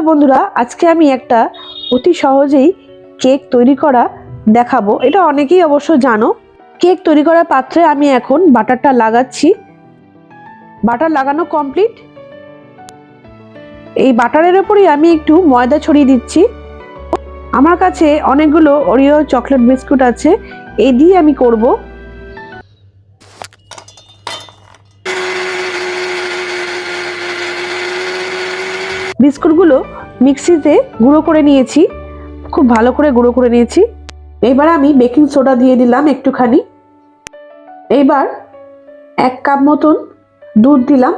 Hello বন্ধুরা, আজকে আমি একটা অতি সহজেই কেক তৈরি করা দেখাবো। এটা অনেকেই অবশ্য জানো। কেক তৈরি করার পাত্রে আমি এখন বাটারটা লাগাচ্ছি। বাটার লাগানো কমপ্লিট। এই বাটারের ওপরই আমি একটু ময়দা ছড়িয়ে দিচ্ছি। আমার কাছে অনেকগুলো ওরিও চকলেট বিস্কুট আছে। এই দিয়ে আমি করব। বিস্কুটগুলো মিক্সিতে গুঁড়ো করে নিয়েছি, খুব ভালো করে গুঁড়ো করে নিয়েছি। এবার আমি বেকিং সোডা দিয়ে দিলাম একটুখানি। এইবার এক কাপ মতন দুধ দিলাম,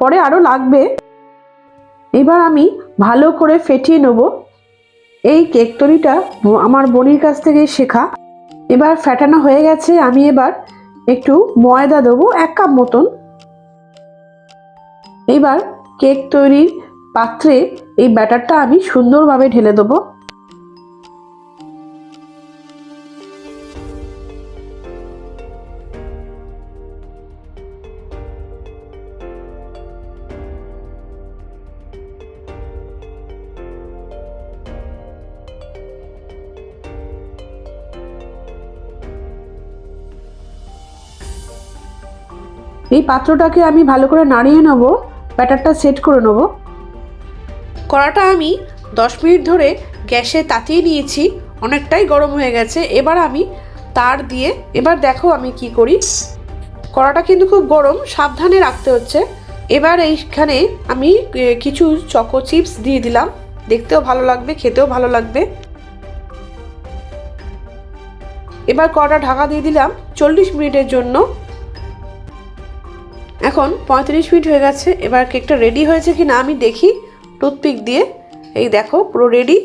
পরে আরও লাগবে। এবার আমি ভালো করে ফেটিয়ে নেব। এই কেক তৈরিটা আমার বোনের কাছ থেকে শেখা। এবার ফ্যাটানো হয়ে গেছে, আমি এবার একটু ময়দা দেবো এক কাপ মতন। এবার কেক তৈরির পাত্রে এই ব্যাটারটা আমি সুন্দরভাবে ঢেলে দেবো। এই পাত্রটাকে আমি ভালো করে নাড়িয়ে নেব, ব্যাটারটা সেট করে নেব। কড়াটা আমি দশ মিনিট ধরে গ্যাসে তাতিয়ে নিয়েছি, অনেকটাই গরম হয়ে গেছে। এবার আমি তার দিয়ে, এবার দেখো আমি কি করি। কড়াটা কিন্তু খুব গরম, সাবধানে রাখতে হচ্ছে। এবার এইখানে আমি কিছু চকো চিপস দিয়ে দিলাম। দেখতেও ভালো লাগবে, খেতেও ভালো লাগবে। এবার কড়াটা ঢাকা দিয়ে দিলাম চল্লিশ মিনিটের জন্য। এখন পঁয়ত্রিশ মিনিট হয়ে গেছে, এবার কেকটা রেডি হয়েছে কি না আমি দেখি। টুথপিক দিয়ে এই দেখো পুরো রেডি